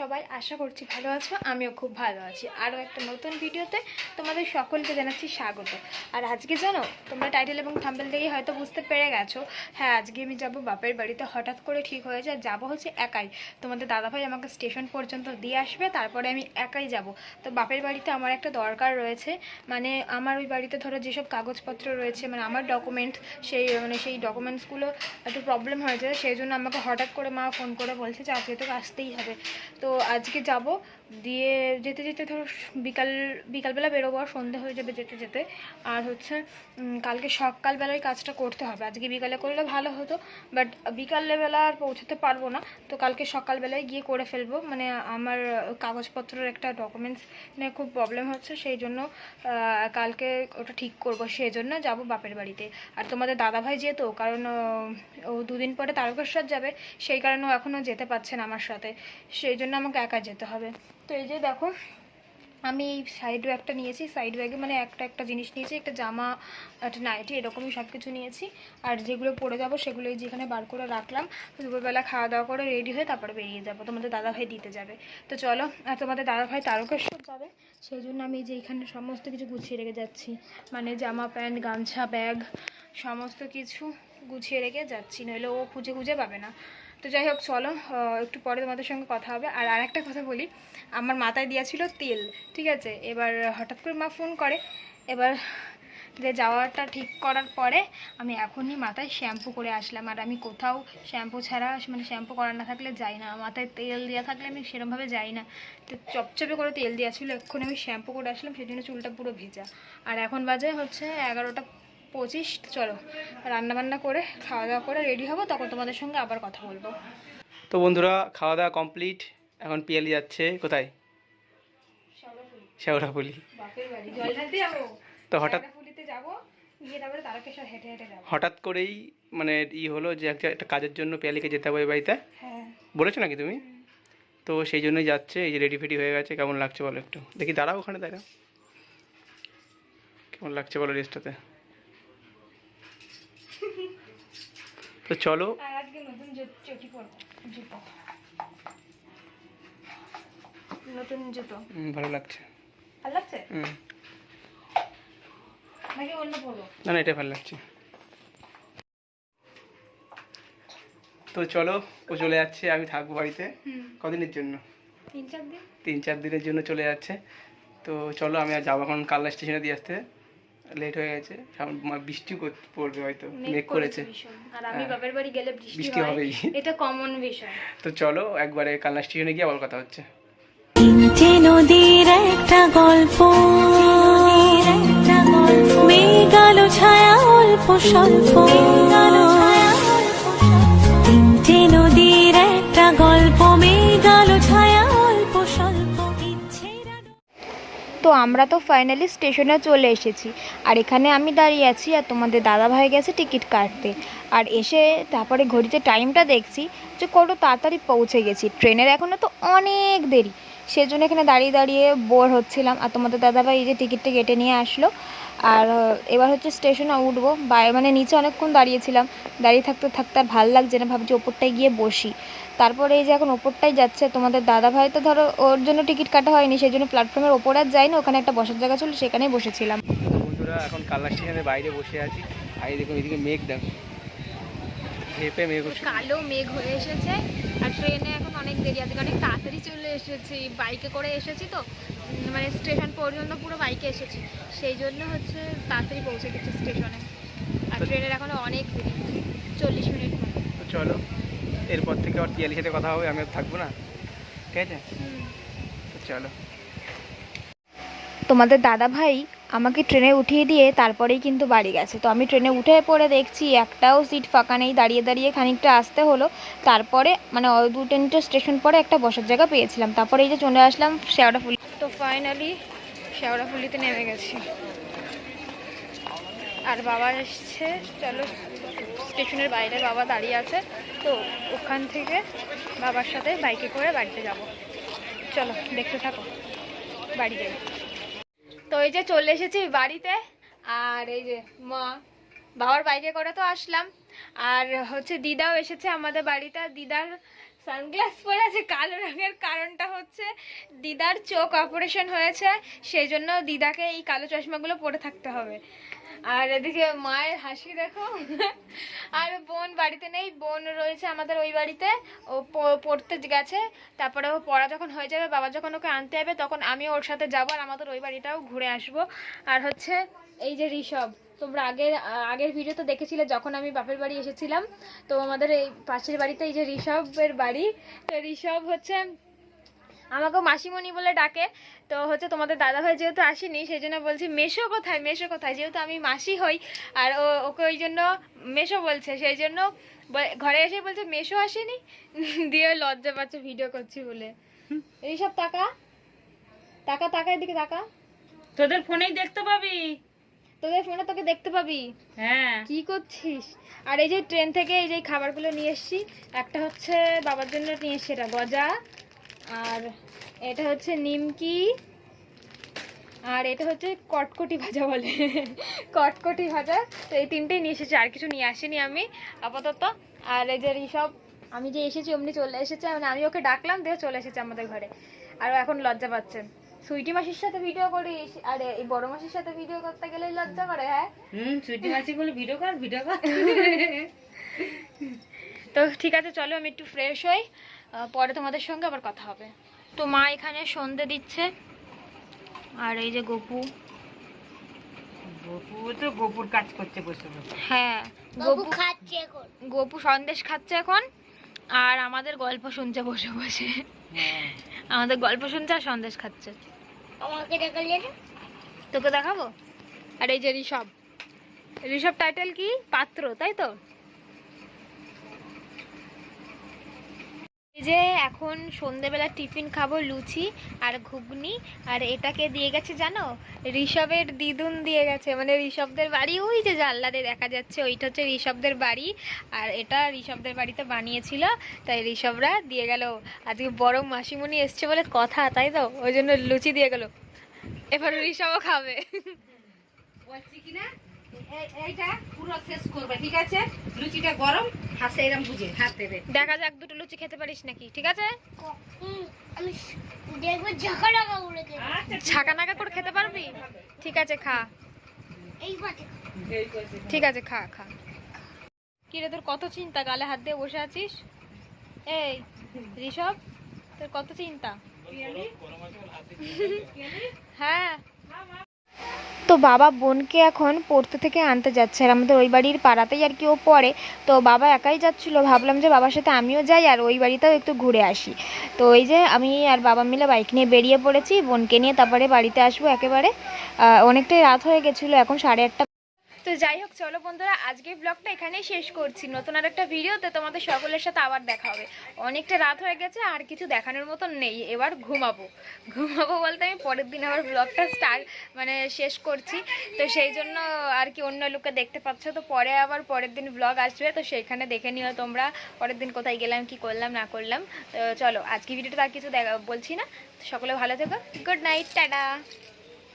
সবাই, আশা করছি ভালো আছো, আমিও খুব ভালো আছি। আরও একটা নতুন ভিডিওতে তোমাদের সকলকে জানাচ্ছি স্বাগত। আর আজকে জানো, তোমরা টাইটেল এবং থাম্বেল দেখেই হয়তো বুঝতে পেরে গেছো হ্যাঁ আজকে আমি যাব বাপের বাড়িতে, হঠাৎ করে ঠিক হয়ে যায়, যাব হচ্ছে একাই। তোমাদের দাদাভাই আমাকে স্টেশন পর্যন্ত দিয়ে আসবে, তারপরে আমি একাই যাব। তো বাপের বাড়িতে আমার একটা দরকার রয়েছে মানে আমার ওই বাড়িতে ধরো যেসব কাগজপত্র রয়েছে মানে আমার ডকুমেন্ট সেই মানে সেই ডকুমেন্টসগুলো একটু প্রবলেম হয়েছে সেই জন্য আমাকে হঠাৎ করে মা ফোন করে বলছে যে আজকে তো আসতেই হবে। তো আজকে যাব। দিয়ে যেতে যেতে ধরো বিকাল, বিকালবেলা বেরোবো আর সন্ধে হয়ে যাবে যেতে যেতে। আর হচ্ছে কালকে সকালবেলায় কাজটা করতে হবে। আজকে বিকালে করলে ভালো হতো, বাট বিকালবেলা আর পৌঁছতে পারব না। তো কালকে সকালবেলায় গিয়ে করে ফেলব। মানে আমার কাগজপত্রের একটা ডকুমেন্টস নিয়ে খুব প্রবলেম হচ্ছে, সেই জন্য কালকে ওটা ঠিক করব। সেই জন্য যাব বাপের বাড়িতে। আর তোমাদের দাদাভাই যেহেতু কারণ, ও দুদিন পরে তারকেশ্বর যাবে, সেই কারণে ও এখনও যেতে পারছে না আমার সাথে। সেই জন্য আমাকে একা যেতে হবে। তো এই যে দেখো, আমি এই সাইড ব্যাগটা নিয়েছি। সাইড ব্যাগে মানে একটা একটা জিনিস নিয়েছি, একটা জামা, একটা নাইটি এরকমই সব কিছু নিয়েছি। আর যেগুলো পরে যাব সেগুলো এই যেখানে বার করে রাখলাম। দুপুরবেলা খাওয়া দাওয়া করে রেডি হয়ে তারপরে বেরিয়ে যাব। তোমাদের দাদাভাই দিতে যাবে। তো চলো, আর তোমাদের দাদাভাই তারকেশ্বর যাবে। সেই জন্য আমি যে এখানে সমস্ত কিছু গুছিয়ে রেখে যাচ্ছি। মানে জামা প্যান্ট, গামছা ব্যাগ সমস্ত কিছু গুছিয়ে রেখে যাচ্ছি। নইলে ও খুঁজে খুঁজে পাবে না। তো যাই হোক, চলো একটু পরে তোমাদের সঙ্গে কথা হবে। আর আরেকটা কথা বলি, আমার মাথায় দেওয়া ছিল তেল, ঠিক আছে? এবার হঠাৎ করে মা ফোন করে। এবার যে যাওয়াটা ঠিক করার পরে আমি এখনই মাথায় শ্যাম্পু করে আসলাম। আর আমি কোথাও শ্যাম্পু ছাড়া মানে শ্যাম্পু করা না থাকলে যাই না। মাথায় তেল দেওয়া থাকলে আমি সেরমভাবে যাই না। তো চপচপে করে তেল দেওয়া ছিল। এক্ষুনি আমি শ্যাম্পু করে আসলাম সেই জন্য চুলটা পুরো ভেজা। আর এখন বাজে হচ্ছে এগারোটা পঁচিশ চলো রান্নাবান্না করে খাওয়া দাওয়া করে রেডি হব তখন তোমাদের সঙ্গে আবার কথা বলব। তো বন্ধুরা খাওয়া দাওয়া কমপ্লিট এখন পিয়ালি যাচ্ছে কোথায়? যাব। তো হঠাৎ হঠাৎ করেই মানে ই হলো যে একটা কাজের জন্য পিয়ালিকে যেতে হবে বাড়িতে? হ্যাঁ। বলেছ নাকি তুমি? তো সেই জন্যই যাচ্ছে এই যে রেডি ফেডি হয়ে গেছে কেমন লাগছে বলো একটু? দেখি দাঁড়াও ওখানে দাঁড়াও। কেমন লাগছে বলো রেস্টটাতে তো চলো। নতুন জুতো। ভালো লাগছে। ভালো লাগছে? নাকি অন্য পরবো? না না এটা ভালো লাগছে। তো চলো ও চলে যাচ্ছে আমি থাকব বাড়িতে কদিনের জন্য? তিন চার দিন। তিন চার দিনের জন্য চলে যাচ্ছে। তো চলো আমি আর যাব এখন কালনা স্টেশনে দিয়ে আসতে। লেট হয়ে গেছে বৃষ্টি পড়বে হয়তো মেঘ করেছে আর আমি হ্যাঁ। বাপের বাড়ি গেলে বৃষ্টি হয় হবেই। এটা কমন বিষয়। তো চলো একবারে কালনা স্টেশনে গিয়ে আবার কথা হচ্ছে। নদীর একটা গল্প মেঘালো ছায়া অল্প স্বল্প। তিনটে নদীর একটা গল্প তো আমরা তো ফাইনালি স্টেশনে চলে এসেছি। আর এখানে আমি দাঁড়িয়ে আছি আর তোমাদের দাদা ভাই গেছে টিকিট কাটতে। আর এসে তারপরে ঘড়িতে টাইমটা দেখছি যে কত তাড়াতাড়ি পৌঁছে গেছি। ট্রেনের এখনও তো অনেক দেরি। সেজন্য এখানে দাঁড়িয়ে দাঁড়িয়ে বোর হচ্ছিলাম। আর তোমাদের দাদাভাই এই যে টিকিটটা কেটে নিয়ে আসলো। আর এবার হচ্ছে স্টেশনে উঠবো। মানে নিচে অনেকক্ষণ দাঁড়িয়েছিলাম। দাঁড়িয়ে থাকতে থাকতে আর ভালো লাগছে না ভাবছি ওপরটায় গিয়ে বসি। তারপরে এই যে এখন ওপরটাই যাচ্ছে তোমাদের দাদা ভাই তো ধরো ওর জন্য টিকিট কাটা হয়নি সেই জন্য প্ল্যাটফর্মের ওপর আর যাইনি ওখানে একটা বসার জায়গা ছিল সেখানেই বসেছিলাম। বন্ধুরা এখন কালনা স্টেশনের বাইরে বসে আছি। আর এই দেখুন এদিকে মেঘ দেখো। ঝেপে মেঘ কালো মেঘ হয়ে এসেছে। আর ট্রেনে এখন অনেক দেরি আছে অনেক তাড়াতাড়ি চলে এসেছি। বাইকে করে এসেছি তো। মানে স্টেশন পর্যন্ত পুরো বাইকে এসেছি। সেই জন্য হচ্ছে তাড়াতাড়ি পৌঁছে গেছি স্টেশনে। আর ট্রেনের এখনও অনেক দেরি। চল্লিশ মিনিট তো চলো এরপর থেকে আবার পিয়ালির সাথে কথা হবে আমি আর থাকব না? ঠিক আছে? তো চলো। তোমাদের দাদা ভাই আমাকে ট্রেনে উঠিয়ে দিয়ে তারপরেই কিন্তু বাড়ি গেছে। তো আমি ট্রেনে উঠে পড়ে দেখছি একটাও সিট ফাঁকা নেই। দাঁড়িয়ে দাঁড়িয়ে খানিকটা আসতে হলো। তারপরে মানে দু তিনটে স্টেশন পরে একটা বসার জায়গা পেয়েছিলাম। তারপরে এই যে চলে আসলাম শেওড়াফুলি তো ফাইনালি শেওড়াফুলিতে নেমে গেছি। আর বাবা এসছে, চলো স্টেশনের বাইরে বাবা দাঁড়িয়ে আছে, তো ওখান থেকে বাবার সাথে বাইকে করে বাড়িতে যাব। চলো, দেখতে থাকো, বাড়ি যাই। তো এই যে চলে এসেছি বাড়িতে, আর এই যে মা, বাবার বাইকে করে তো আসলাম। আর হচ্ছে দিদাও এসেছে আমাদের বাড়িতে, দিদার সানগ্লাস পরে আছে, কালো রঙের কারণটা হচ্ছে দিদার চোখ অপারেশন হয়েছে, সেই জন্য দিদাকে এই কালো চশমাগুলো পরে থাকতে হবে। আর এদিকে মায়ের হাসি দেখো, আর বোন বাড়িতে নেই, বোন রয়েছে আমাদের ওই বাড়িতে, ও পড়তে গেছে, তারপরে ও পড়া যখন হয়ে যাবে, বাবা যখন ওকে আনতে যাবে, তখন আমি ওর সাথে যাব, আর আমাদের ওই বাড়িটাও ঘুরে আসব। আর হচ্ছে এই যে ঋষভ তোমরা আগের আগের ভিডিওতে দেখেছিলে যখন আমি বাপের বাড়ি এসেছিলাম। তো আমাদের এই পাশের বাড়িতে এই যে ঋষভের বাড়ি, তো ঋষভ হচ্ছে আমাকে মাসিমণি বলে ডাকে। তো হচ্ছে তোমাদের দাদা ভাই যেহেতু আসেনি সেই জন্য বলছি, মেশো কোথায়? মেশো কোথায়? যেহেতু আমি মাসি হই, আর ও, ওকে ওই জন্য মেশো বলছে। সেই জন্য ঘরে এসে বলছে, মেশো আসেনি? দিয়ে লজ্জা পাচ্ছে, ভিডিও করছি বলে। এইসব টাকা টাকা টাকা এদিকে টাকা তোদের ফোনেই দেখতে পাবি। তোদের ফোনে তোকে দেখতে পাবি। হ্যাঁ। কি করছিস? আর এই যে ট্রেন থেকে এই যে খাবারগুলো নিয়ে এসেছি একটা হচ্ছে বাবার জন্য নিয়ে এসছি এটা গজা আর এটা হচ্ছে নিমকি আর এটা হচ্ছে কটকটি ভাজা বলে। কটকটি ভাজা তো এই তিনটেই নিয়ে এসেছি আর কিছু নিয়ে আসিনি আমি আপাতত। আর এই যে এইসব আমি যে এসেছি অমনি চলে এসেছে মানে আমি ওকে ডাকলাম দিয়ে চলে এসেছে আমাদের ঘরে। আর এখন লজ্জা পাচ্ছে। সুইটি মাসির সাথে ভিডিও করিস আর এই বড় মাসির সাথে ভিডিও করতে গেলে লজ্জা করে হ্যাঁ? হুম সুইটি মাছি বলে ভিডিও কর ভিডিও কর। তো ঠিক আছে চলো আমি একটু ফ্রেশ হই পরে তোমাদের সঙ্গে আবার কথা হবে। তো মা এখানে সন্ধে দিচ্ছে আর এই যে গপু। গপু তো গপুর কাজ করছে বসে বসে। হ্যাঁ গপু খাচ্ছে এখন। গপু সন্দেশ খাচ্ছে এখন আর আমাদের গল্প শুনছে বসে বসে। হ্যাঁ। আমাদের গল্প শুনছে আর সন্দেশ খাচ্ছে। আমাকে দেখালে তোকে দেখাবো? আর এই যে ঋষভ। ঋষভ টাইটেল কি? পাত্র তাই তো? যে এখন সন্ধেবেলা টিফিন খাব লুচি আর ঘুগনি, আর এটাকে দিয়ে গেছে জানো? ঋষভের দিদুন দিয়ে গেছে। মানে ঋষভদের বাড়ি, ওই যে জানলাতে দেখা যাচ্ছে, ওইটা হচ্ছে ঋষভদের বাড়ি। আর এটা ঋষভদের বাড়িতে বানিয়েছিল, তাই ঋষভরা দিয়ে গেল। আজকে বড় মাসিমণি এসছে বলে কথা, তাই তো? ওই জন্য লুচি দিয়ে গেল। এবার ঋষভও খাবে। বলছি কি না এই- এইটা পুরো শেষ করবে ঠিক আছে? লুচিটা গরম হাসে এরম বুঝে হাত দেবে। দেখা যাক দুটো লুচি খেতে পারিস নাকি ঠিক আছে? আমি দেখব ঝাঁকা আচ্ছা নাকা করে খেতে পারবি? ঠিক আছে খা। ঠিক আছে খা খা। কি রে তোর কত চিন্তা? গালে হাত দিয়ে বসে আছিস? এই ঋষভ তোর কত চিন্তা? হ্যাঁ। তো বাবা বোনকে এখন পড়তে থেকে আনতে যাচ্ছে আর আমাদের ওই বাড়ির পাড়াতেই আর কি ও পড়ে। তো বাবা একাই যাচ্ছিল, ভাবলাম যে বাবার সাথে আমিও যাই আর ওই বাড়িতেও একটু ঘুরে আসি। তো ওই যে আমি আর বাবা মিলে বাইক নিয়ে বেরিয়ে পড়েছি, বোনকে নিয়ে তারপরে বাড়িতে আসব একেবারে। অনেকটাই রাত হয়ে গেছিল, এখন সাড়ে আটটা তো যাই হোক, চলো বন্ধুরা, আজকের ব্লগটা এখানেই শেষ করছি। নতুন আর একটা ভিডিওতে তোমাদের সকলের সাথে আবার দেখা হবে। অনেকটা রাত হয়ে গেছে, আর কিছু দেখানোর মতন নেই। এবার ঘুমাবো। ঘুমাবো বলতে আমি পরের দিন আবার ব্লগটা স্টার্ট মানে শেষ করছি। তো সেই জন্য আর কি অন্য লোককে দেখতে পাচ্ছ। তো পরে আবার পরের দিন ব্লগ আসবে, তো সেইখানে দেখে নিও তোমরা, পরের দিন কোথায় গেলাম, কি করলাম, না করলাম। তো চলো, আজকে ভিডিওটা আর কিছু দেখা বলছি না। সকলে ভালো থেকো। Good night tata.